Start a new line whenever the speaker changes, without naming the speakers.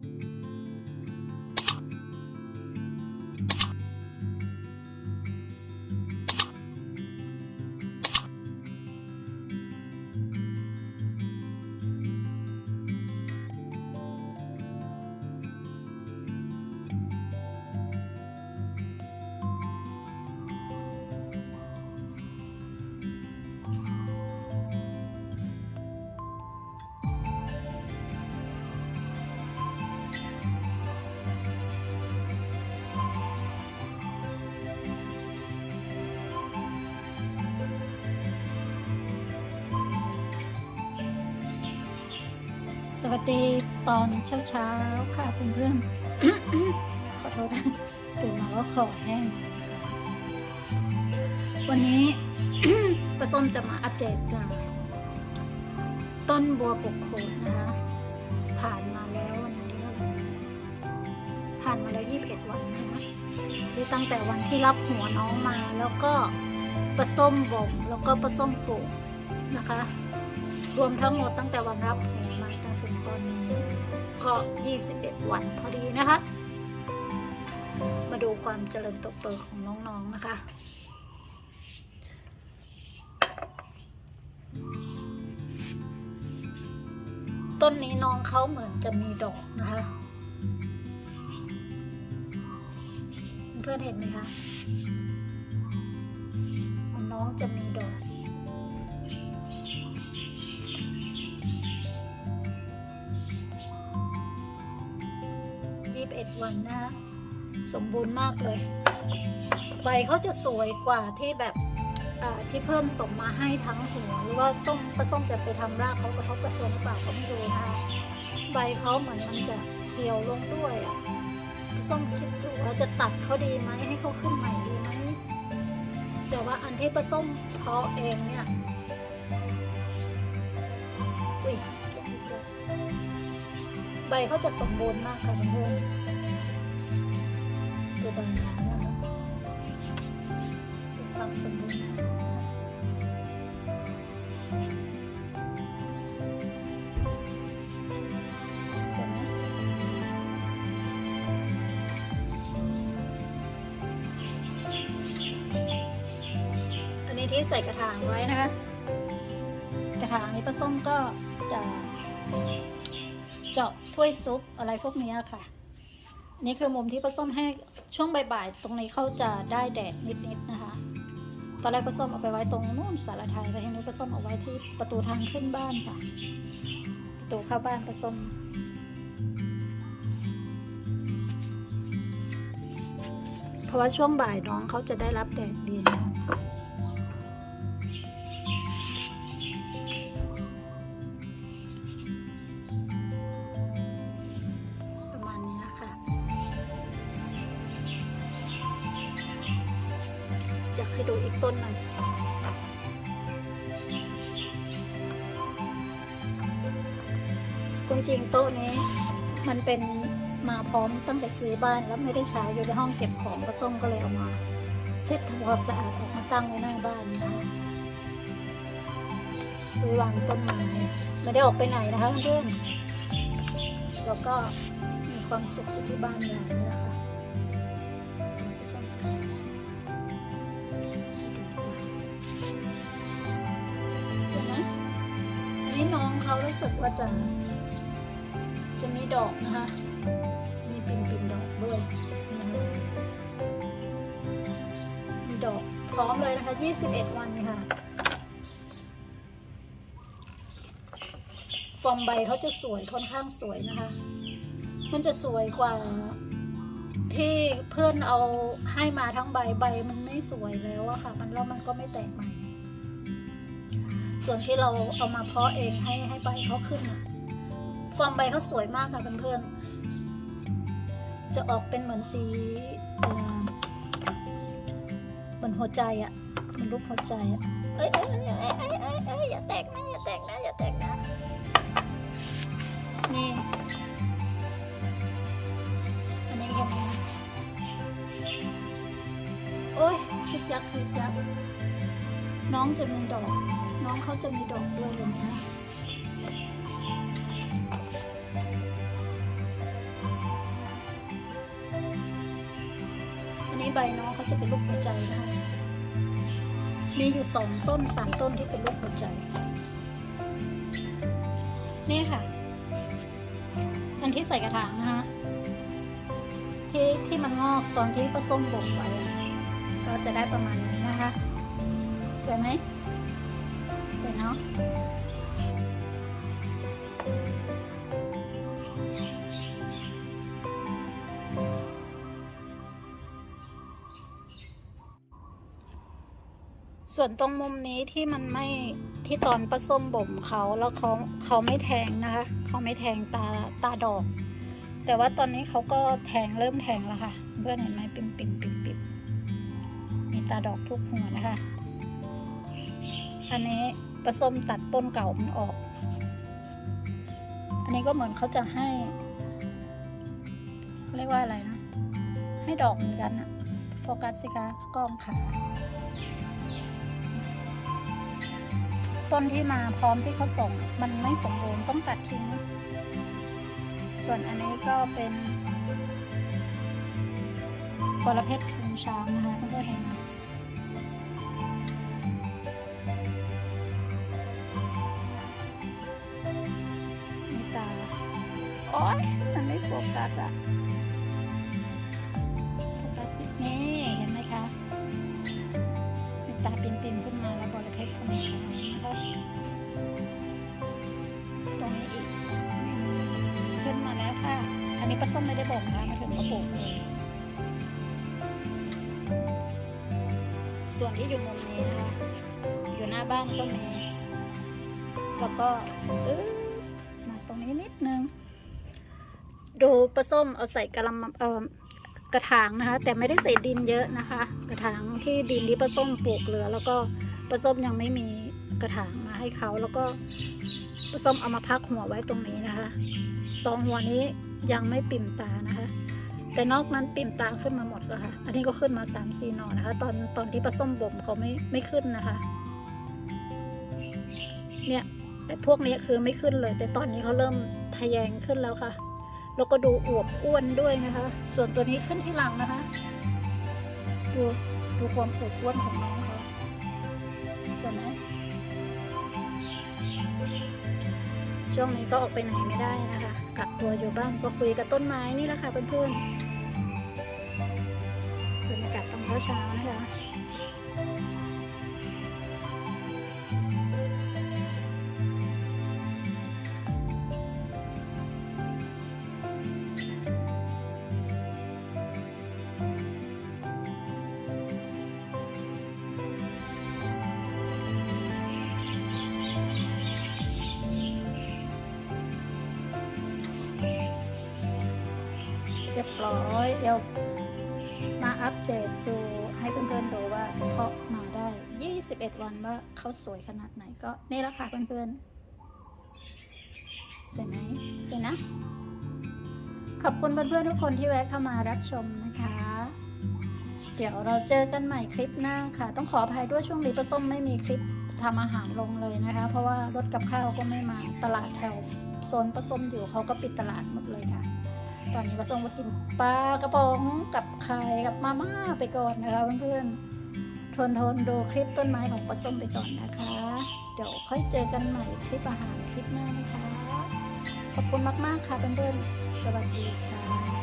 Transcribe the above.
thank you สวัสดีตอนเช้าๆค่ะเพื่อนๆขอโทษนะตื่นมาแล้วคอแห้ง วันนี้ป้าส้มจะมาอัปเดตจากต้นบัวปกโขนนะคะ ผ่านมาแล้ววันนี้ผ่านมาแล้ว 21 วันนะคะที่ตั้งแต่วันที่รับหัวน้องมาแล้วก็ปลาส้มบ่มแล้วก็ปลาส้มปลูกนะคะ รวมทั้งหมดตั้งแต่วันรับหัว ก็ 21 วันพอดีนะคะ มาดูความเจริญเติบโตของน้องๆนะคะต้นนี้น้องเขาเหมือนจะมีดอกนะคะ เพื่อนเห็นไหมคะมันน้องจะมีดอก ยี่สิบเอ็ดวันนะ สมบูรณ์มากเลย ใบเขาจะสวยกว่าที่แบบที่เพื่อนส่งมาให้ทั้งหัว หรือว่าส้มปลาส้มจะไปทำรากเขากระทบกระเทือนหรือเปล่าก็ไม่รู้นะคะใบเขาเหมือนมันจะเหี่ยวลงด้วยอะปลาส้มคิดดูว่าจะตัดเขาดีไหมให้เขาขึ้นใหม่ดีไหมแต่ว่าอันที่ปลาส้มเพาะเองเนี่ยอุ้ย ใบเขาจะสมบูรณ์มากค่ะเพื่อนๆดูใบนะคะความสมบูรณ์ใช่ไหมอันนี้ที่ใส่กระถางไว้นะคะ กระถางนี้ปลาส้มก็จะ เจาะถ้วยซุปอะไรพวกนี้ค่ะ นี่คือมุมที่ป้าส้มให้ช่วงบ่ายๆตรงนี้เขาจะได้แดดนิดๆนะคะ ตอนแรกป้าส้มเอาไปไว้ตรงนู่นสารไทยแล้วทีนี้ป้าส้มเอาไว้ที่ประตูทางขึ้นบ้านค่ะ ประตูเข้าบ้านป้าส้มเพราะว่าช่วงบ่ายน้องเขาจะได้รับแดดดี จริงๆโต๊ะนี้มันเป็นมาพร้อมตั้งแต่ซื้อบ้านแล้วไม่ได้ใช้อยู่ในห้องเก็บของกระส้มก็เลยเอามา เช็ดทำความสะอาดออกมาตั้งไว้หน้าบ้านนะคะไว้วางต้นไม้ไม่ได้ออกไปไหนนะคะเพื่อนแล้วก็มีความสุขอยู่ที่บ้านเรานี่และคะส้มจะใช่ไหมอันนี้น้องเขารู้สึกว่าจะ จะมีดอกนะคะ มีปิ่มปิ่มๆดอกด้วยนะคะมีดอกพร้อมเลยนะคะ 21 วันค่ะฟอร์มใบเขาจะสวยค่อนข้างสวยนะคะ มันจะสวยกว่าที่เพื่อนเอาให้มาทั้งใบใบมันไม่สวยแล้วอะค่ะ มันแล้วมันก็ไม่แตกใหม่ ส่วนที่เราเอามาเพาะเองให้ให้ใบเขาขึ้นอะ ฟอร์มใบเขาสวยมากค่ะเพื่อนๆ จะออกเป็นเหมือนสีเออเหมือนหัวใจอะเหมันรูปหัวใจอะเอ้ยเอ้ยเอ้ยเอ้ยเอ้ยเอ้ยอย่าแตกนะอย่าแตกนะอย่าแตกนะนี่อันนี้เห็นไหมโอ้ยคึกยักคึกยักน้องจะมีดอก น้องเขาจะมีดอกด้วยเห็นไหมคะ ใบน้องเขาจะเป็นรูปหัวใจนะคะมีอยู่สองต้นสามต้นที่เป็นรูปหัวใจ นี่ค่ะ อันที่ใส่กระถางนะคะที่ที่มันงอกตอนที่ผสมบ่มไว้อะก็จะได้ประมาณนี้นะคะสวยไหมสวยเนาะ ส่วนตรงมุมนี้ที่มันไม่ที่ตอนผสมบ่มเขาแล้วเขาเขาไม่แทงนะคะเขาไม่แทงตาตาดอก แต่ว่าตอนนี้เขาก็แทงเริ่มแทงแล้วค่ะเพื่อนเห็นไหมปิ่มปิ่มปิ่มปิ่มมีตาดอกทุกหัวนะคะ อันนี้ผสมตัดต้นเก่ามันออก อันนี้ก็เหมือนเขาจะให้เขาเรียกว่าอะไรนะ ให้ดอกเหมือนกันอะโฟกัสสิคะกล้องขา ต้นที่มาพร้อมที่เขาส่ง มันไม่สมบูรณ์ต้องตัดทิ้ง ส่วนอันนี้ก็เป็นกรเพชรทุนช้างนะคะเพื่อนๆเห็นไหมมีตาโอ๊ยมันไม่โฟกัสอะโฟกัสสินี่าปิ่นๆขึ้นมาแล้วบริเพชรทุนช้างนะคะตรงนี้อีก ขึ้นมาแล้วค่ะ อันนี้ปลาส้มไม่ได้บ่มนะคะมาถึงกระปุกเลยส่วนที่อยู่มุมนี้นะคะ อยู่หน้าบ้านก็มีแล้วก็เออมาตรงนี้นิดนึง ดูปลาส้มเอาใส่กระมังเอ่อ กระถางนะคะ แต่ไม่ได้ใส่ดินเยอะนะคะ กระถางที่ดินที่ปลาส้มปลูกเหลือ แล้วก็ปลาส้มยังไม่มีกระถางมาให้เขาแล้วก็ปลาส้มเอามาพักหัวไว้ตรงนี้นะคะสองหัวนี้ยังไม่ปิ่มตานะคะ แต่นอกนั้นปิ่มตาขึ้นมาหมดแล้วค่ะ อันนี้ก็ขึ้นมา3ามสี่หน่อนะคะ ตอนตอนที่ปลาส้มบ่มเขาไม่ไม่ขึ้นนะคะ เนี่ยแต่พวกนี้คือไม่ขึ้นเลย แต่ตอนนี้เขาเริ่มทะแยงขึ้นแล้วค่ะ แล้วก็ดูอวบอ้วนด้วยนะคะ ส่วนตัวนี้ขึ้นที่หลังนะคะ ดูดูความอวบอ้วนของน้องเขาสวยไหมช่วงนี้ก็ออกไปไหนไม่ได้นะคะกักตัวอยู่บ้านก็คุยกับต้นไม้นี่แหละค่ะเพื่อนๆบรรยากาศตอนเช้าๆนะคะ รียบร้อยเดี๋ยวมาอัปเดตดูให้เพื่อนๆดูว่าเพาะมาได้ 21 วันว่าเขาสวยขนาดไหนก็นี่ละค่ะเพื่อนๆสวยไหมสวยนะ ขอบคุณเพื่อนๆทุกคนที่แวะเข้ามารับชมนะคะ เดี๋ยวเราเจอกันใหม่คลิปหน้าค่ะ ต้องขออภัยด้วยช่วงนี้ป้าส้มไม่มีคลิปทำอาหารลงเลยนะคะ เพราะว่ารถกับข้าวก็ไม่มาตลาดแถวโซนป้าส้มอยู่เขาก็ปิดตลาดหมดเลยค่ะ ตอนนี้ก็ส่งมก็กินปลากระป๋องกับไข่กับมาม่าไปก่อนนะคะเพื่อนๆ ทนทนๆดูคลิปต้นไม้ของปลาส้มไปก่อนนะคะ เดี๋ยวค่อยเจอกันใหม่คลิปอาหารคลิปหน้านะคะ ขอบคุณมากๆค่ะเพื่อนๆ สวัสดีค่ะ